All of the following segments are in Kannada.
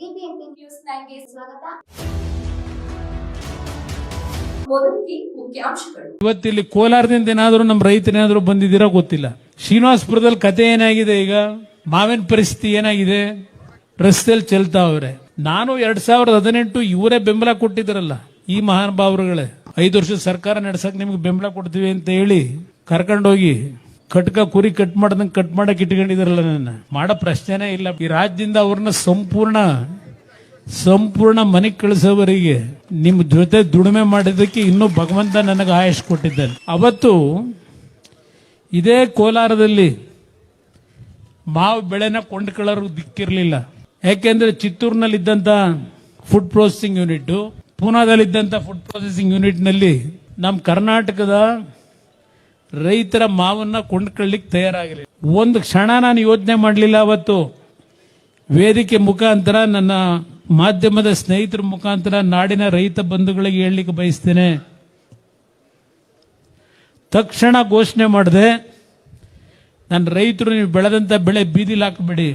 ಬಿಬಿಎಂಪಿ ನ್ಯೂಸ್ ನೈನ್ಗೆ ಸ್ವಾಗತ. ಇವತ್ತಿಲ್ಲಿ ಕೋಲಾರದಿಂದ ಏನಾದರೂ ನಮ್ಮ ರೈತರೇನಾದರೂ ಬಂದಿದ್ದೀರಾ ಗೊತ್ತಿಲ್ಲ. ಶ್ರೀನಿವಾಸಪುರದಲ್ಲಿ ಕತೆ ಏನಾಗಿದೆ ಈಗ? ಮಾವಿನ ಪರಿಸ್ಥಿತಿ ಏನಾಗಿದೆ? ರಸ್ತೆಯಲ್ಲಿ ಚೆಲ್ತಾವ್ರೆ ನಾನು ಎರಡ್ ಸಾವಿರದ ಹದಿನೆಂಟು ಇವರೇ ಬೆಂಬಲ ಕೊಟ್ಟಿದ್ರಲ್ಲ ಈ ಮಹಾನುಭಾವರುಗಳೇ ಐದು ವರ್ಷ ಸರ್ಕಾರ ನಡೆಸಕ್ ನಿಮ್ಗೆ ಬೆಂಬಲ ಕೊಡ್ತೀವಿ ಅಂತ ಹೇಳಿ ಕರ್ಕೊಂಡೋಗಿ ಕಟ್ಕ ಕುರಿ ಕಟ್ ಮಾಡ್ದಂಗೆ ಕಟ್ ಮಾಡಕ್ ಇಟ್ಕೊಂಡಿದ್ರಲ್ಲ ನನ್ನ. ಮಾಡೋ ಪ್ರಶ್ನೆನೇ ಇಲ್ಲ. ಈ ರಾಜ್ಯದಿಂದ ಅವ್ರನ್ನ ಸಂಪೂರ್ಣ ಸಂಪೂರ್ಣ ಮನೆಗೆ ಕಳಿಸೋವರಿಗೆ ನಿಮ್ಮ ಜೊತೆ ದುಡಿಮೆ ಮಾಡಿದ್ದಕ್ಕೆ ಇನ್ನೂ ಭಗವಂತ ನನಗೆ ಆಯಸ್ ಕೊಟ್ಟಿದ್ದಾನೆ. ಅವತ್ತು ಇದೇ ಕೋಲಾರದಲ್ಲಿ ಮಾವು ಬೆಳೆನ ಕೊಂಡ್ಕೊಳ್ಳೋರು ದಿಕ್ಕಿರಲಿಲ್ಲ. ಯಾಕೆಂದ್ರೆ ಚಿತ್ತೂರಿನಲ್ಲಿದ್ದಂಥ ಫುಡ್ ಪ್ರೊಸೆಸಿಂಗ್ ಯೂನಿಟ್ ಪೂನಾದಲ್ಲಿದ್ದಂಥ ಫುಡ್ ಪ್ರೊಸೆಸಿಂಗ್ ಯೂನಿಟ್ನಲ್ಲಿ ನಮ್ಮ ಕರ್ನಾಟಕದ ರೈತರ ಮಾವನ್ನ ಕೊಂಡ್ಕೊಳ್ಳಿಕ್ಕೆ ತಯಾರಾಗಲಿ. ಒಂದು ಕ್ಷಣ ನಾನು ಯೋಚನೆ ಮಾಡಲಿಲ್ಲ ಅವತ್ತು. ವೇದಿಕೆ ಮುಖಾಂತರ ನನ್ನ ಮಾಧ್ಯಮದ ಸ್ನೇಹಿತರ ಮುಖಾಂತರ ನಾಡಿನ ರೈತ ಬಂಧುಗಳಿಗೆ ಹೇಳಲಿಕ್ಕೆ ಬಯಸ್ತೇನೆ. ತಕ್ಷಣ ಘೋಷಣೆ ಮಾಡಿದೆ, ನನ್ನ ರೈತರು ನೀವು ಬೆಳೆದಂತ ಬೆಳೆ ಬೀದಿಲಿ ಹಾಕಬೇಡಿ.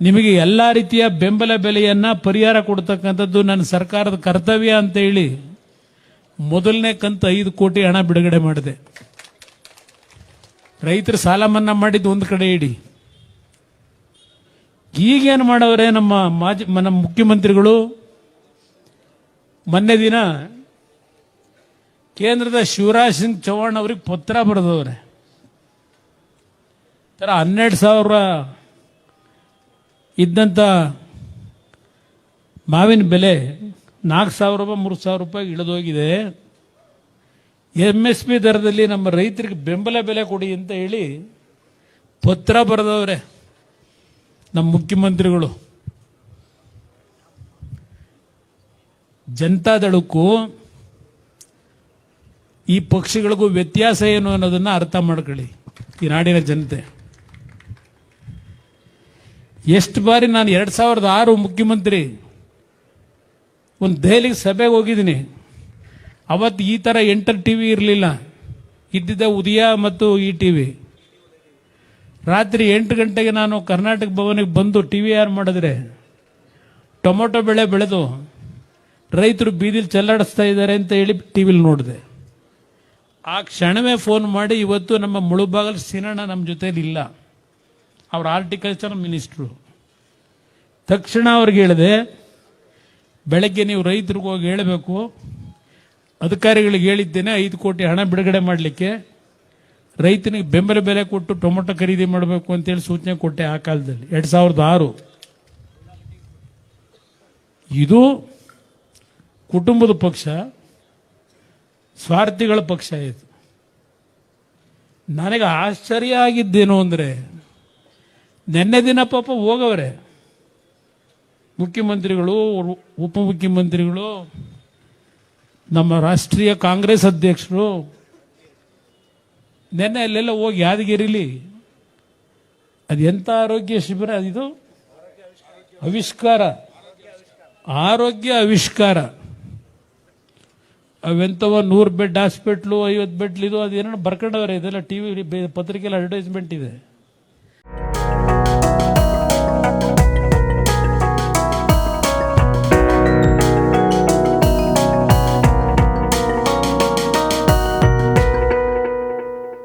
ನಿಮಗೆ ಎಲ್ಲಾ ರೀತಿಯ ಬೆಂಬಲ ಬೆಲೆಯನ್ನ ಪರಿಹಾರ ಕೊಡ್ತಕ್ಕಂಥದ್ದು ನನ್ನ ಸರ್ಕಾರದ ಕರ್ತವ್ಯ ಅಂತ ಹೇಳಿ ಮೊದಲನೇ ಕಂತು ಐದು ಕೋಟಿ ಹಣ ಬಿಡುಗಡೆ ಮಾಡಿದೆ. ರೈತರು ಸಾಲ ಮನ್ನಾ ಮಾಡಿದ್ದು ಒಂದು ಕಡೆ ಇಡಿ. ಈಗೇನು ಮಾಡವ್ರೆ ನಮ್ಮ ಮಾಜಿ ನಮ್ಮ ಮುಖ್ಯಮಂತ್ರಿಗಳು? ಮೊನ್ನೆ ದಿನ ಕೇಂದ್ರದ ಶಿವರಾಜ್ ಸಿಂಗ್ ಚೌಹಾಣ್ ಅವ್ರಿಗೆ ಪತ್ರ ಬರೆದವ್ರೆ. ಥರ ಹನ್ನೆರಡು ಸಾವಿರ ಇದ್ದಂಥ ಮಾವಿನ ಬೆಲೆ ನಾಲ್ಕು ಸಾವಿರ ರೂಪಾಯಿ, ಮೂರು ಸಾವಿರ ರೂಪಾಯಿ ಇಳಿದೋಗಿದೆ. ಎಂ ಎಸ್ ಪಿ ದರದಲ್ಲಿ ನಮ್ಮ ರೈತರಿಗೆ ಬೆಂಬಲ ಬೆಲೆ ಕೊಡಿ ಅಂತ ಹೇಳಿ ಪತ್ರ ಬರೆದವ್ರೆ ನಮ್ಮ ಮುಖ್ಯಮಂತ್ರಿಗಳು. ಜನತಾದಳಕ್ಕೂ ಈ ಪಕ್ಷಗಳಿಗೂ ವ್ಯತ್ಯಾಸ ಏನು ಅನ್ನೋದನ್ನ ಅರ್ಥ ಮಾಡ್ಕೊಳ್ಳಿ ಈ ನಾಡಿನ ಜನತೆ. ಎಷ್ಟು ಬಾರಿ ನಾನು ಎರಡ್ ಸಾವಿರದ ಆರು ಮುಖ್ಯಮಂತ್ರಿ ಒಂದು ದೆಹಲಿಗೆ ಸಭೆಗೆ ಹೋಗಿದ್ದೀನಿ. ಅವತ್ತು ಈ ಥರ ಎಂಟರ್ ಟಿ ವಿ ಇರಲಿಲ್ಲ. ಇದ್ದಿದ್ದ ಉದಯ ಮತ್ತು ಈ ಟಿ ವಿ ರಾತ್ರಿ ಎಂಟು ಗಂಟೆಗೆ ನಾನು ಕರ್ನಾಟಕ ಭವನಿಗೆ ಬಂದು ಟಿ ವಿ ಆರ್ ಮಾಡಿದ್ರೆ ಟೊಮೊಟೊ ಬೆಳೆ ಬೆಳೆದು ರೈತರು ಬೀದಿಲಿ ಚೆಲ್ಲಾಡಿಸ್ತಾ ಇದ್ದಾರೆ ಅಂತ ಹೇಳಿ ಟಿ ವಿಲಿ ನೋಡಿದೆ. ಆ ಕ್ಷಣವೇ ಫೋನ್ ಮಾಡಿ ಇವತ್ತು ನಮ್ಮ ಮುಳುಬಾಗಲ್ ಸಿನಣ್ಣ ನಮ್ಮ ಜೊತೇಲಿ ಇಲ್ಲ. ಅವ್ರ ಆರ್ಟಿಕಲ್ಚರ್ ಮಿನಿಸ್ಟ್ರು ತಕ್ಷಣ ಅವ್ರಿಗೆ ಹೇಳಿದೆ, ಬೆಳಗ್ಗೆ ನೀವು ರೈತರಿಗೆ ಹೋಗಿ ಹೇಳಬೇಕು ಅಧಿಕಾರಿಗಳಿಗೆ ಹೇಳಿದ್ದೇನೆ, ಐದು ಕೋಟಿ ಹಣ ಬಿಡುಗಡೆ ಮಾಡಲಿಕ್ಕೆ. ರೈತನಿಗೆ ಬೆಂಬಲ ಬೆಲೆ ಕೊಟ್ಟು ಟೊಮೊಟೊ ಖರೀದಿ ಮಾಡಬೇಕು ಅಂತೇಳಿ ಸೂಚನೆ ಕೊಟ್ಟೆ ಆ ಕಾಲದಲ್ಲಿ. ಎರಡು ಸಾವಿರದ ಆರು. ಇದು ಕುಟುಂಬದ ಪಕ್ಷ, ಸ್ವಾರ್ಥಿಗಳ ಪಕ್ಷ ಇದು. ನನಗೆ ಆಶ್ಚರ್ಯ ಆಗಿದ್ದೇನು ಅಂದರೆ, ನಿನ್ನೆ ದಿನ ಪಾಪ ಹೋಗವ್ರೆ. ಮುಖ್ಯಮಂತ್ರಿಗಳು ಉಪಮುಖ್ಯಮಂತ್ರಿಗಳು ನಮ್ಮ ರಾಷ್ಟ್ರೀಯ ಕಾಂಗ್ರೆಸ್ ಅಧ್ಯಕ್ಷರು ನೆನ್ನೆ ಅಲ್ಲೆಲ್ಲ ಹೋಗಿ ಯಾದಗಿರಿಲಿ. ಅದು ಎಂಥ ಆರೋಗ್ಯ ಶಿಬಿರ? ಅದಿದು ಆವಿಷ್ಕಾರ. ಆರೋಗ್ಯ ಆವಿಷ್ಕಾರ. ಅವೆಂಥವ ನೂರು ಬೆಡ್ ಹಾಸ್ಪಿಟ್ಲು, ಐವತ್ತು ಬೆಡ್ ಇದು ಅದೇನೋ ಬರ್ಕೊಂಡವ್ರೆ ಇದೆಲ್ಲ ಟಿ ವಿ ಪತ್ರಿಕೆಯಲ್ಲಿ ಅಡ್ವರ್ಟೈಸ್ಮೆಂಟ್ ಇದೆ.